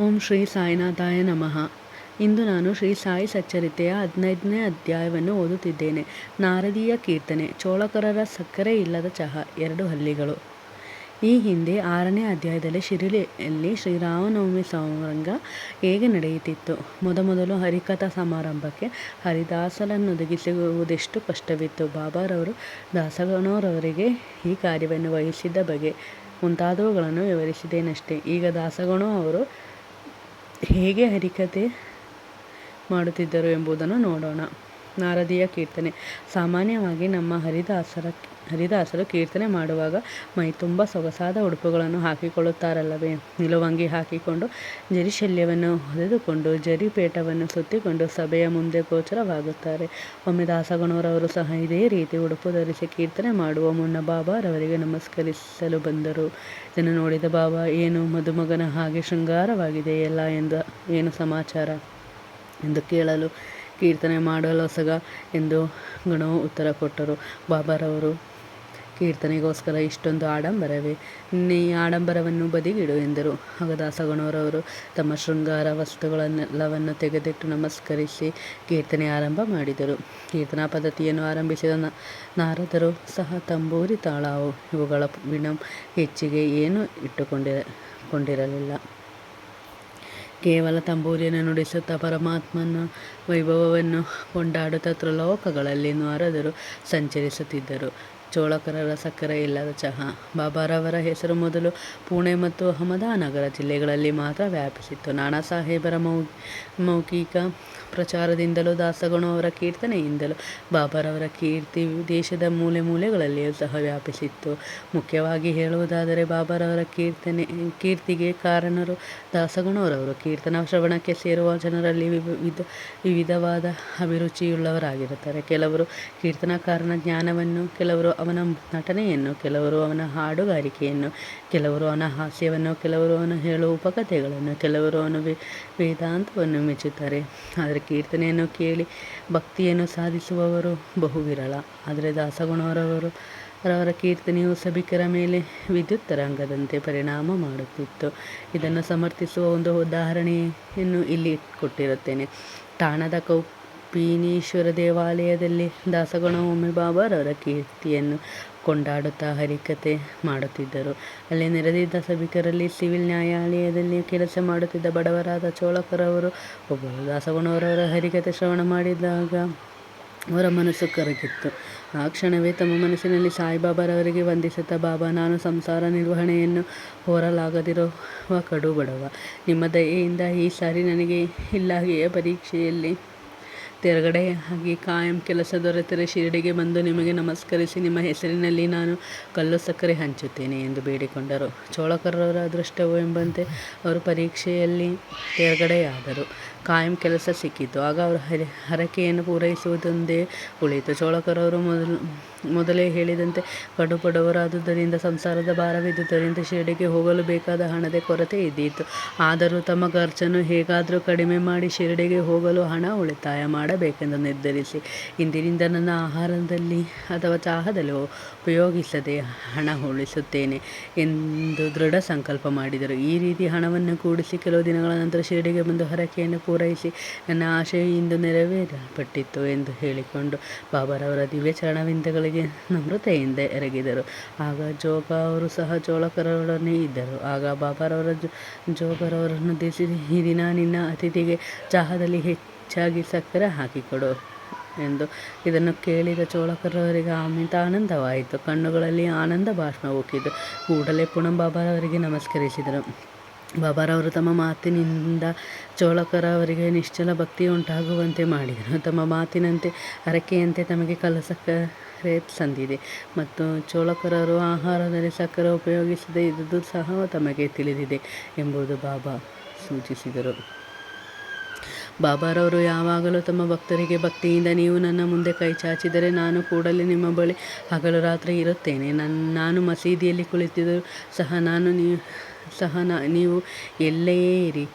ಓಂ ಶ್ರೀ ಸಾಯಿನಾಥಾಯ ನಮಃ. ಇಂದು ನಾನು ಶ್ರೀ ಸಾಯಿ ಸಚ್ಚರಿತೆಯ ಹದಿನೈದನೇ ಅಧ್ಯಾಯವನ್ನು ಓದುತ್ತಿದ್ದೇನೆ. ನಾರದೀಯ ಕೀರ್ತನೆ, ಚೋಳಕರರ ಸಕ್ಕರೆ ಇಲ್ಲದ ಚಹಾ, ಎರಡು ಹಲ್ಲಿಗಳು. ಈ ಹಿಂದೆ ಆರನೇ ಅಧ್ಯಾಯದಲ್ಲಿ ಶಿರಿಲಿಯಲ್ಲಿ ಶ್ರೀರಾಮನವಮಿ ಸಮಾರಂಭ ಹೇಗೆ ನಡೆಯುತ್ತಿತ್ತು? ಮೊದಮೊದಲು ಹರಿಕಥಾ ಸಮಾರಂಭಕ್ಕೆ ಹರಿದಾಸರನ್ನೊದಗಿಸುವುದೆಷ್ಟು ಕಷ್ಟವಿತ್ತು? ಬಾಬಾರವರು, ದಾಸಗಣರವರಿಗೆ ಈ ಕಾರ್ಯವನ್ನು ವಹಿಸಿದ್ದ ಬಗೆ ಮುಂತಾದವುಗಳನ್ನು ವಿವರಿಸಿದ್ದೇನಷ್ಟೇ. ಈಗ ದಾಸಗಣೋ ಅವರು ಹೇಗೆ ಹರಿಕಥೆ ಮಾಡುತ್ತಿದ್ದರು ಎಂಬುದನ್ನು ನೋಡೋಣ. ನಾರದೀಯ ಕೀರ್ತನೆ. ಸಾಮಾನ್ಯವಾಗಿ ನಮ್ಮ ಹರಿದಾಸರ, ಹರಿದಾಸರು ಕೀರ್ತನೆ ಮಾಡುವಾಗ ಮೈ ತುಂಬ ಸೊಗಸಾದ ಉಡುಪುಗಳನ್ನು ಹಾಕಿಕೊಳ್ಳುತ್ತಾರಲ್ಲವೇ? ನಿಲುವಂಗಿ ಹಾಕಿಕೊಂಡು ಜರಿಶಲ್ಯವನ್ನು ಹೊದೆದುಕೊಂಡು ಜರಿಪೇಟವನ್ನು ಸುತ್ತಿಕೊಂಡು ಸಭೆಯ ಮುಂದೆ ಗೋಚರವಾಗುತ್ತಾರೆ. ಒಮ್ಮೆ ದಾಸಗಣೂರವರು ಸಹ ಇದೇ ರೀತಿ ಉಡುಪು ಧರಿಸಿ ಕೀರ್ತನೆ ಮಾಡುವ ಮುನ್ನ ಬಾಬಾರವರಿಗೆ ನಮಸ್ಕರಿಸಲು ಬಂದರು. ಇದನ್ನು ನೋಡಿದ ಬಾಬಾ, ಏನು ಮದುಮಗನ ಹಾಗೆ ಶೃಂಗಾರವಾಗಿದೆಯಲ್ಲ ಎಂದು, ಏನು ಸಮಾಚಾರ? ಎಂದು ಕೇಳಲು ಕೀರ್ತನೆ ಮಾಡಲೊಸಗ ಎಂದು ಗಣವು ಉತ್ತರ ಕೊಟ್ಟರು. ಬಾಬಾರವರು, ಕೀರ್ತನೆಗೋಸ್ಕರ ಇಷ್ಟೊಂದು ಆಡಂಬರವೇ? ನೀ ಆಡಂಬರವನ್ನು ಬದಿಗಿಡು ಎಂದರು. ಆಗ ದಾಸಗಣರವರು ತಮ್ಮ ಶೃಂಗಾರ ವಸ್ತುಗಳನ್ನೆಲ್ಲವನ್ನು ತೆಗೆದಿಟ್ಟು ನಮಸ್ಕರಿಸಿ ಕೀರ್ತನೆ ಆರಂಭ ಮಾಡಿದರು. ಕೀರ್ತನಾ ಪದ್ಧತಿಯನ್ನು ಆರಂಭಿಸಿದ ನಾರದರು, ಸಹ ತಂಬೂರಿ ತಾಳವು. ಇವುಗಳ ವಿಣಂ ಹೆಚ್ಚಿಗೆ ಏನೂ ಇಟ್ಟುಕೊಂಡಿರ, ಕೊಂಡಿರಲಿಲ್ಲ. ಕೇವಲ ತಂಬೂರಿಯನ್ನು ನುಡಿಸುತ್ತಾ ಪರಮಾತ್ಮನ ವೈಭವವನ್ನು ಕೊಂಡಾಡುತ್ತಾ ತ್ರಿಲೋಕಗಳಲ್ಲಿ ನಾರದರು ಸಂಚರಿಸುತ್ತಿದ್ದರು. ಚೋಳಕರರ ಸಕ್ಕರೆ ಇಲ್ಲದ ಚಹಾ. ಬಾಬಾರವರ ಹೆಸರು ಮೊದಲು ಪುಣೆ ಮತ್ತು ಅಹಮದಾನಗರ ಜಿಲ್ಲೆಗಳಲ್ಲಿ ಮಾತ್ರ ವ್ಯಾಪಿಸಿತ್ತು. ನಾನಾ ಸಾಹೇಬರ ಮೌ, ಮೌಖಿಕ ಪ್ರಚಾರದಿಂದಲೂ ದಾಸಗಣವರ ಕೀರ್ತನೆಯಿಂದಲೂ ಬಾಬರವರ ಕೀರ್ತಿ ದೇಶದ ಮೂಲೆ ಮೂಲೆಗಳಲ್ಲಿಯೂ ಸಹ ವ್ಯಾಪಿಸಿತ್ತು. ಮುಖ್ಯವಾಗಿ ಹೇಳುವುದಾದರೆ ಬಾಬರವರ ಕೀರ್ತನೆ, ಕೀರ್ತಿಗೆ ಕಾರಣರು ದಾಸಗಣವರವರು ಕೀರ್ತನ ಶ್ರವಣಕ್ಕೆ ಸೇರುವ ಜನರಲ್ಲಿ ವಿವಿಧ ವಿವಿಧವಾದ ಅಭಿರುಚಿಯುಳ್ಳವರಾಗಿರುತ್ತಾರೆ. ಕೆಲವರು ಕೀರ್ತನಕಾರನ ಜ್ಞಾನವನ್ನು, ಕೆಲವರು ಅವನ ನಟನೆಯನ್ನು, ಕೆಲವರು ಅವನ ಹಾಡುಗಾರಿಕೆಯನ್ನು, ಕೆಲವರು ಅವನ ಹಾಸ್ಯವನ್ನು, ಕೆಲವರು ಅವನು ಹೇಳುವ ಉಪಕಥೆಗಳನ್ನು, ಕೆಲವರು ಅವನು ವೇದಾಂತವನ್ನು ಮೆಚ್ಚುತ್ತಾರೆ. ಆದರೆ ಕೀರ್ತನೆಯನ್ನು ಕೇಳಿ ಭಕ್ತಿಯನ್ನು ಸಾಧಿಸುವವರು ಬಹು ವಿರಳ ಆದರೆ ದಾಸಗುಣವರವರು ರವರ ಕೀರ್ತನೆಯು ಸಭಿಕರ ಮೇಲೆ ವಿದ್ಯುತ್ ತರಂಗದಂತೆ ಪರಿಣಾಮ ಮಾಡುತ್ತಿತ್ತು. ಇದನ್ನು ಸಮರ್ಥಿಸುವ ಒಂದು ಉದಾಹರಣೆಯನ್ನು ಇಲ್ಲಿ ಕೊಟ್ಟಿರುತ್ತೇನೆ. ತಾಣದ ಕೌಪೀನೀಶ್ವರ ದೇವಾಲಯದಲ್ಲಿ ದಾಸಗುಣ ಒಮ್ಮೆ ಬಾಬಾರವರ ಕೀರ್ತಿಯನ್ನು ಕೊಂಡಾಡುತ್ತಾ ಹರಿಕತೆ ಮಾಡುತ್ತಿದ್ದರು. ಅಲ್ಲಿ ನೆರೆದಿದ್ದ ಸಭಿಕರಲ್ಲಿ ಸಿವಿಲ್ ನ್ಯಾಯಾಲಯದಲ್ಲಿ ಕೆಲಸ ಮಾಡುತ್ತಿದ್ದ ಬಡವರಾದ ಚೋಳಕರವರು ಒಬ್ಬರು ದಾಸಗಣವರವರ ಹರಿಕತೆ ಶ್ರವಣ ಮಾಡಿದಾಗ ಅವರ ಮನಸ್ಸು ಕರಗಿತ್ತು. ಆ ಕ್ಷಣವೇ ತಮ್ಮ ಮನಸ್ಸಿನಲ್ಲಿ ಸಾಯಿಬಾಬಾರವರಿಗೆ ವಂದಿಸುತ್ತಾ, ಬಾಬಾ, ನಾನು ಸಂಸಾರ ನಿರ್ವಹಣೆಯನ್ನು ಹೋರಲಾಗದಿರುವ ಕಡು ಬಡವ. ನಿಮ್ಮ ದಯೆಯಿಂದ ಈ ಸಾರಿ ನನಗೆ ಇಲ್ಲಾಗಿಯೇ ಪರೀಕ್ಷೆಯಲ್ಲಿ ತೆರಗಡೆಯಾಗಿ ಕಾಯಂ ಕೆಲಸ ದೊರೆತರೆ ಶಿರಡಿಗೆ ಬಂದು ನಿಮಗೆ ನಮಸ್ಕರಿಸಿ ನಿಮ್ಮ ಹೆಸರಿನಲ್ಲಿ ನಾನು ಕಲ್ಲು ಸಕ್ಕರೆ ಹಂಚುತ್ತೇನೆ ಎಂದು ಬೇಡಿಕೊಂಡರು. ಚೋಳಕರವರ ಅದೃಷ್ಟವು ಎಂಬಂತೆ ಅವರು ಪರೀಕ್ಷೆಯಲ್ಲಿ ತೇರ್ಗಡೆಯಾದರು. ಕಾಯಂ ಕೆಲಸ ಸಿಕ್ಕಿತು. ಆಗ ಅವರು ಹರಿ, ಹರಕೆಯನ್ನು ಪೂರೈಸುವುದೊಂದೇ ಉಳಿಯಿತು. ಚೋಳಕರವರು ಮೊದಲು, ಮೊದಲೇ ಹೇಳಿದಂತೆ, ಕಡು ಬಡವರಾದುದರಿಂದ ಸಂಸಾರದ ಭಾರವಿದ್ದುದರಿಂದ ಶಿರಡಿಗೆ ಹೋಗಲು ಬೇಕಾದ ಹಣದ ಕೊರತೆ ಇದ್ದಿತ್ತು ಆದರೂ ತಮ್ಮ ಖರ್ಚನ್ನು ಹೇಗಾದರೂ ಕಡಿಮೆ ಮಾಡಿ ಶಿರಡಿಗೆ ಹೋಗಲು ಹಣ ಉಳಿತಾಯ ಮಾಡಬೇಕೆಂದು ನಿರ್ಧರಿಸಿ, ಇಂದಿನಿಂದ ನನ್ನ ಆಹಾರದಲ್ಲಿ ಅಥವಾ ಚಹಾದಲ್ಲಿ ಉಪಯೋಗಿಸದೆ ಹಣ ಉಳಿಸುತ್ತೇನೆ ಎಂದು ದೃಢ ಸಂಕಲ್ಪ ಮಾಡಿದರು. ಈ ರೀತಿ ಹಣವನ್ನು ಕೂಡಿಸಿ ಕೆಲವು ದಿನಗಳ ನಂತರ ಶಿರಡಿಗೆ ಬಂದು ಹರಕೆಯನ್ನು ಪೂರೈಸಿ. ನನ್ನ ಆಶಯ ಇಂದು ನೆರವೇರಲ್ಪಟ್ಟಿತ್ತು ಎಂದು ಹೇಳಿಕೊಂಡು ಬಾಬಾರವರ ದಿವ್ಯ ಚರಣವಿಂದಗಳಿಗೆ ನಮ್ರತೆಯಿಂದ ಎರಗಿದರು. ಆಗ ಜೋಗ ಅವರು ಸಹ ಚೋಳಕರೊಡನೆ ಇದ್ದರು. ಆಗ ಬಾಬಾರವರ ಜೋಗರವರನ್ನು ದಿಸಿ ಈ ದಿನ ನಿನ್ನ ಅತಿಥಿಗೆ ಚಹಾದಲ್ಲಿ ಹೆಚ್ಚಾಗಿ ಸಕ್ಕರೆ ಹಾಕಿಕೊಡು ಎಂದು ಇದನ್ನು ಕೇಳಿದ ಚೋಳಕರವರಿಗೆ ಅಮಿತ ಆನಂದವಾಯಿತು. ಕಣ್ಣುಗಳಲ್ಲಿ ಆನಂದ ಭಾಷ್ಮ ಹೋಗಿದ್ದು ಕೂಡಲೇ ಪುನಃ ಬಾಬಾರವರಿಗೆ ನಮಸ್ಕರಿಸಿದರು. ಬಾಬಾರವರು ತಮ್ಮ ಮಾತಿನಿಂದ ಚೋಳಕರವರಿಗೆ ನಿಶ್ಚಲ ಭಕ್ತಿ ಉಂಟಾಗುವಂತೆ ಮಾಡಿದರು. ತಮ್ಮ ಮಾತಿನಂತೆ ಹರಕೆಯಂತೆ ತಮಗೆ ಕಲಸಕ್ಕ ಸಕ್ಕರೆ ಸಂದಿದೆ. ಮತ್ತು ಚೋಳಕರರು ಆಹಾರದಲ್ಲಿ ಸಕ್ಕರೆ ಉಪಯೋಗಿಸದೆ ಇದ್ದುದು ಸಹ ತಮಗೆ ತಿಳಿದಿದೆ ಎಂಬುದು ಬಾಬಾ ಸೂಚಿಸಿದರು. ಬಾಬಾರವರು ಯಾವಾಗಲೂ ತಮ್ಮ ಭಕ್ತರಿಗೆ ಭಕ್ತಿಯಿಂದ, ನೀವು ನನ್ನ ಮುಂದೆ ಕೈ ಚಾಚಿದರೆ ನಾನು ಕೂಡಲೇ ನಿಮ್ಮ ಬಳಿ ಹಗಲು ರಾತ್ರಿ ಇರುತ್ತೇನೆ. ನನ್ನ ನಾನು ಮಸೀದಿಯಲ್ಲಿ ಕುಳಿತಿದ್ದರೂ ಸಹ ನಾನು ನೀವು ಸಹ ನೀವು ಎಲ್ಲೇ ಇರಿ.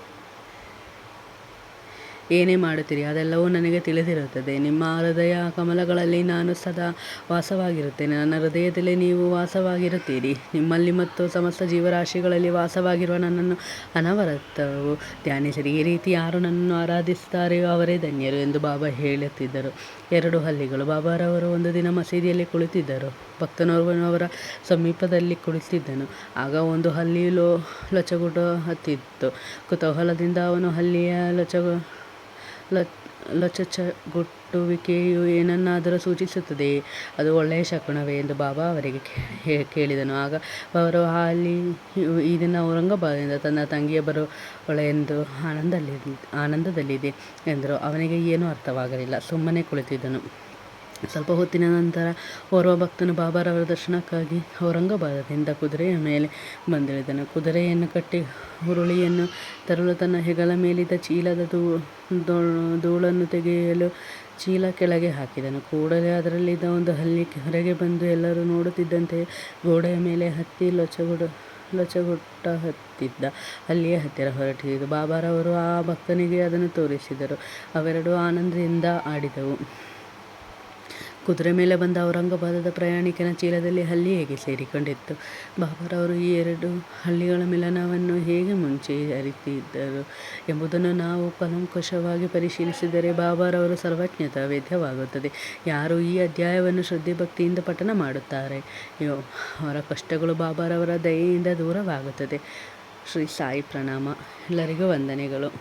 ಏನೇ ಮಾಡುತ್ತೀರಿ, ಅದೆಲ್ಲವೂ ನನಗೆ ತಿಳಿದಿರುತ್ತದೆ. ನಿಮ್ಮ ಹೃದಯ ಕಮಲಗಳಲ್ಲಿ ನಾನು ಸದಾ ವಾಸವಾಗಿರುತ್ತೇನೆ. ನನ್ನ ಹೃದಯದಲ್ಲಿ ನೀವು ವಾಸವಾಗಿರುತ್ತೀರಿ. ನಿಮ್ಮಲ್ಲಿ ಮತ್ತು ಸಮಸ್ತ ಜೀವರಾಶಿಗಳಲ್ಲಿ ವಾಸವಾಗಿರುವ ನನ್ನನ್ನು ಅನವರತವು. ಧ್ಯಾನಿಸಿರಿ, ಈ ರೀತಿ ಯಾರು ನನ್ನನ್ನು ಆರಾಧಿಸುತ್ತಾರೆಯೋ ಅವರೇ ಧನ್ಯರು ಎಂದು ಬಾಬಾ ಹೇಳುತ್ತಿದ್ದರು. ಎರಡು ಹಲ್ಲಿಗಳು. ಬಾಬಾರವರು ಒಂದು ದಿನ ಮಸೀದಿಯಲ್ಲಿ ಕುಳಿತಿದ್ದರು. ಭಕ್ತನೋರ್ವನು ಅವರ ಸಮೀಪದಲ್ಲಿ ಕುಳಿತಿದ್ದನು. ಆಗ ಒಂದು ಹಲ್ಲಿಯು ಲೋ ಲೊಚಗುಡ ಹತ್ತಿತ್ತು. ಕುತೂಹಲದಿಂದ ಅವನು ಹಲ್ಲಿಯ ಲೊಚಗು ಲೊಚಗುಟ್ಟುವಿಕೆಯು ಏನನ್ನಾದರೂ ಸೂಚಿಸುತ್ತದೆಯೇ ಅದು ಒಳ್ಳೆಯ ಶಕುನವೇ ಎಂದು ಬಾಬಾ ಅವರಿಗೆ ಕೇಳಿದನು. ಆಗ ಅವರು ಹಾಲಿ ಈ ದಿನ ಔರಂಗಾಬಾದಿಂದ ತನ್ನ ತಂಗಿಯ ಬರುವಳೆ ಎಂದು ಆನಂದದಲ್ಲಿ ಆನಂದದಲ್ಲಿದೆ ಎಂದರು. ಅವನಿಗೆ ಏನೂ ಅರ್ಥವಾಗಲಿಲ್ಲ. ಸುಮ್ಮನೆ ಕುಳಿತಿದ್ದನು. ಸ್ವಲ್ಪ ಹೊತ್ತಿನ ನಂತರ ಓರ್ವ ಭಕ್ತನು ಬಾಬಾರವರ ದರ್ಶನಕ್ಕಾಗಿ ಔರಂಗಾಬಾದದಿಂದ ಕುದುರೆಯ ಮೇಲೆ ಬಂದಿಳಿದನು. ಕುದುರೆಯನ್ನು ಕಟ್ಟಿ ಹುರುಳಿಯನ್ನು ತರಲು ತನ್ನ ಹೆಗಲ ಮೇಲಿದ್ದ ಚೀಲದ ಧೂಳನ್ನು ತೆಗೆಯಲು ಚೀಲ ಕೆಳಗೆ ಹಾಕಿದನು. ಕೂಡಲೇ ಅದರಲ್ಲಿದ್ದ ಒಂದು ಹಲ್ಲಿ ಹೊರಗೆ ಬಂದು ಎಲ್ಲರೂ ನೋಡುತ್ತಿದ್ದಂತೆ ಗೋಡೆಯ ಮೇಲೆ ಹತ್ತಿ ಲೊಚಗುಡ, ಲೊಚಗುಟ್ಟ ಹತ್ತಿದ್ದ ಅಲ್ಲಿಯೇ ಹತ್ತಿರ ಹೊರಟಿದ್ದು ಬಾಬಾರವರು ಆ ಭಕ್ತನಿಗೆ ಅದನ್ನು ತೋರಿಸಿದರು. ಅವೆರಡೂ ಆನಂದದಿಂದ ಆಡಿದವು. ಕುದುರೆ ಮೇಲೆ ಬಂದ ಔರಂಗಾಬಾದದ ಪ್ರಯಾಣಿಕನ ಚೀಲದಲ್ಲಿ ಹಲ್ಲಿ ಹೇಗೆ ಸೇರಿಕೊಂಡಿತ್ತು? ಬಾಬಾರವರು ಈ ಎರಡು ಹಳ್ಳಿಗಳ ಮಿಲನವನ್ನು ಹೇಗೆ ಮುಂಚೆ ಅರಿತಿದ್ದರು ಎಂಬುದನ್ನು ನಾವು ಕಲಂಕುಶವಾಗಿ ಪರಿಶೀಲಿಸಿದರೆ ಬಾಬಾರವರು ಸರ್ವಜ್ಞತ ವೇದ್ಯವಾಗುತ್ತದೆ. ಯಾರು ಈ ಅಧ್ಯಾಯವನ್ನು ಶ್ರದ್ಧೆ ಭಕ್ತಿಯಿಂದ ಪಠನ ಮಾಡುತ್ತಾರೆಯೋ ಅವರ ಕಷ್ಟಗಳು ಬಾಬಾರವರ ದಯೆಯಿಂದ ದೂರವಾಗುತ್ತದೆ. ಶ್ರೀ ಸಾಯಿ ಪ್ರಣಾಮ. ಎಲ್ಲರಿಗೂ ವಂದನೆಗಳು.